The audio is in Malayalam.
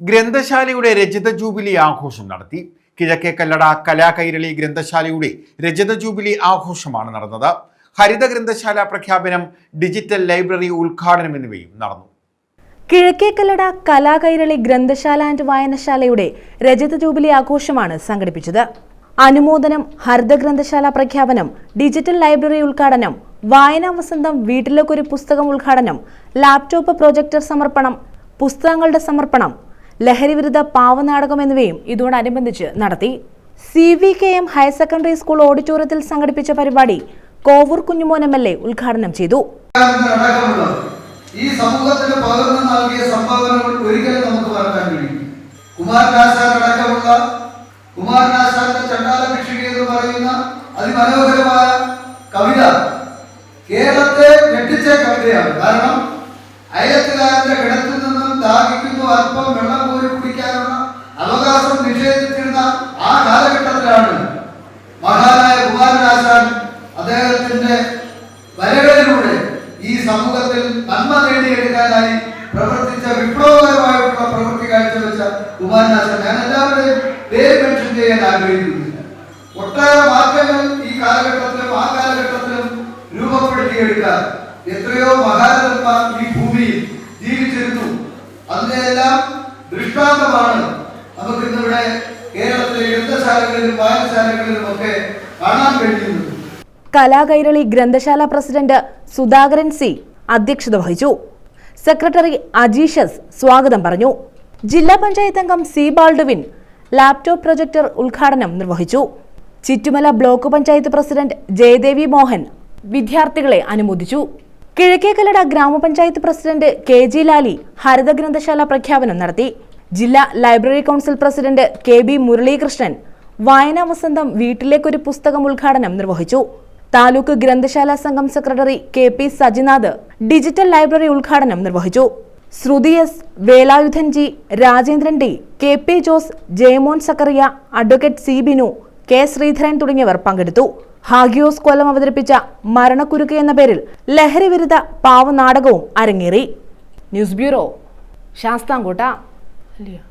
ഗ്രന്ഥശാലയുടെ രജത ജൂബിലി ആഘോഷം നടത്തി. കിഴക്കേ കല്ലട കലാകൈരളി ഗ്രന്ഥശാലയുടെ രജത ജൂബിലി ആഘോഷമാണ് നടന്നത്. ഹരിത ഗ്രന്ഥശാല പ്രഖ്യാപനം ഡിജിറ്റൽ ലൈബ്രറി ഉദ്ഘാടനം എന്നിവയും നടന്നു. കിഴക്കേക്കല്ലട കലാകൈരളി ഗ്രന്ഥശാല ആൻഡ് വായനശാലയുടെ രജത ജൂബിലി ആഘോഷമാണ് സംഘടിപ്പിച്ചത്. അനുമോദനം ഹരിത ഗ്രന്ഥശാല പ്രഖ്യാപനം ഡിജിറ്റൽ ലൈബ്രറി ഉദ്ഘാടനം വായനാ വസന്തം വീട്ടിലേക്കൊരു പുസ്തകം ഉദ്ഘാടനം ലാപ്ടോപ്പ് പ്രൊജക്ടർ സമർപ്പണം പുസ്തകങ്ങളുടെ സമർപ്പണം ലഹരിവിരുദ്ധ പാവനാടകം എന്നിവയും ഇതോടനുബന്ധിച്ച് നടത്തി. C V K M higher secondary school ഓഡിറ്റോറിയത്തിൽ സംഘടിപ്പിച്ച പരിപാടി Kovoor Kunjumon M L A ഉദ്ഘാടനം ചെയ്തു. ഈ സമൂഹത്തിന് പകർന്നു നൽകിയ സംഭാവനകൾ ഒരിക്കലും നമുക്ക് മറക്കാൻ കഴിയും. കുമാരനാശാൻ അടക്കമുള്ള കുമാരനാശാന്റെ ചണ്ടാല ഭിക്ഷുക എന്ന് പറയുന്ന അതിമനോഹരമായ കവിത കേരളത്തെ ഞെട്ടിച്ച കവിതയാണ്. കാരണം അവകാശം നിഷേധിച്ചിരുന്ന ആ കാലഘട്ടത്തിലാണ് മഹാനായ കുമാരനാശാൻ അദ്ദേഹത്തിന്റെ വരകളിലൂടെ ഈ സമൂഹത്തിൽ നന്മ നേടിയെടുക്കാനായി പ്രവർത്തിച്ച വിപ്ലവകരമായിട്ടുള്ള പ്രവൃത്തി കാഴ്ചവെച്ച കുമാരനാശൻ ഞാൻ എല്ലാവരുടെയും പേര് മെൻഷൻ ചെയ്യാൻ ആഗ്രഹിക്കുന്നില്ല. ഒട്ടേറെ മാറ്റങ്ങൾ ഈ കാലഘട്ടത്തിലും ആ കാലഘട്ടത്തിലും രൂപപ്പെടുത്തിയെടുക്കാൻ എത്രയോ മഹാരഥന്മാർ ഈ ഭൂമിയിൽ ജീവിച്ചിരുന്നു. അതിനെല്ലാം ദൃഷ്ടാന്തമാണ് നമുക്ക് ഇന്നിവിടെ കേരളത്തിലെ ഗ്രന്ഥശാലകളിലും വായനശാലകളിലും ഒക്കെ കാണാൻ കഴിയുന്നത്. കലാകൈരളി ഗ്രന്ഥശാല പ്രസിഡന്റ് സുധാകരൻ സി അധ്യക്ഷത വഹിച്ചു. സെക്രട്ടറി അജീഷസ് സ്വാഗതം പറഞ്ഞു. ജില്ലാ പഞ്ചായത്ത് അംഗം സി ബാൾഡുവിൻ ലാപ്ടോപ്പ് പ്രൊജക്ടർ ഉദ്ഘാടനം നിർവഹിച്ചു. ചിറ്റുമല ബ്ലോക്ക് പഞ്ചായത്ത് പ്രസിഡന്റ് ജയദേവി മോഹൻ വിദ്യാർത്ഥികളെ അനുമോദിച്ചു. കിഴക്കേക്കല്ലട ഗ്രാമപഞ്ചായത്ത് പ്രസിഡന്റ് കെ ജി ലാലി ഹരിത ഗ്രന്ഥശാല പ്രഖ്യാപനം നടത്തി. ജില്ലാ library council president K B Muralikrishnan വായനാ വസന്തം വീട്ടിലേക്കൊരു പുസ്തകം ഉദ്ഘാടനം നിർവഹിച്ചു. താലൂക്ക് ഗ്രന്ഥശാല സംഘം secretary K P Sajinath digital library ഉദ്ഘാടനം നിർവഹിച്ചു. Sruthi S Velayudhan G Rajendran D K P Jose Jayamon Zacharia advocate C Binu K Sreedharan തുടങ്ങിയവർ പങ്കെടുത്തു. ഹാഗിയോസ് കൊല്ലം അവതരിപ്പിച്ച മരണക്കുരുക്ക് എന്ന പേരിൽ ലഹരി വിരുദ്ധ പാവനാടകവും അരങ്ങേറി. News bureau Sasthamkotta. ли?